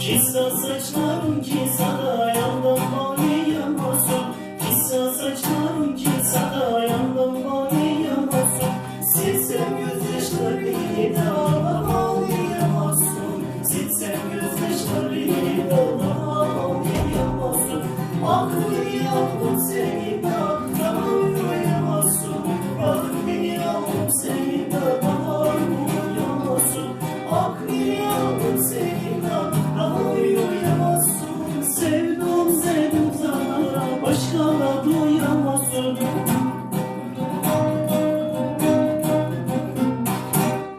Kisa saçlarım kisa da yandan maliyem olsun. Kisa saçlarım kisa da yandan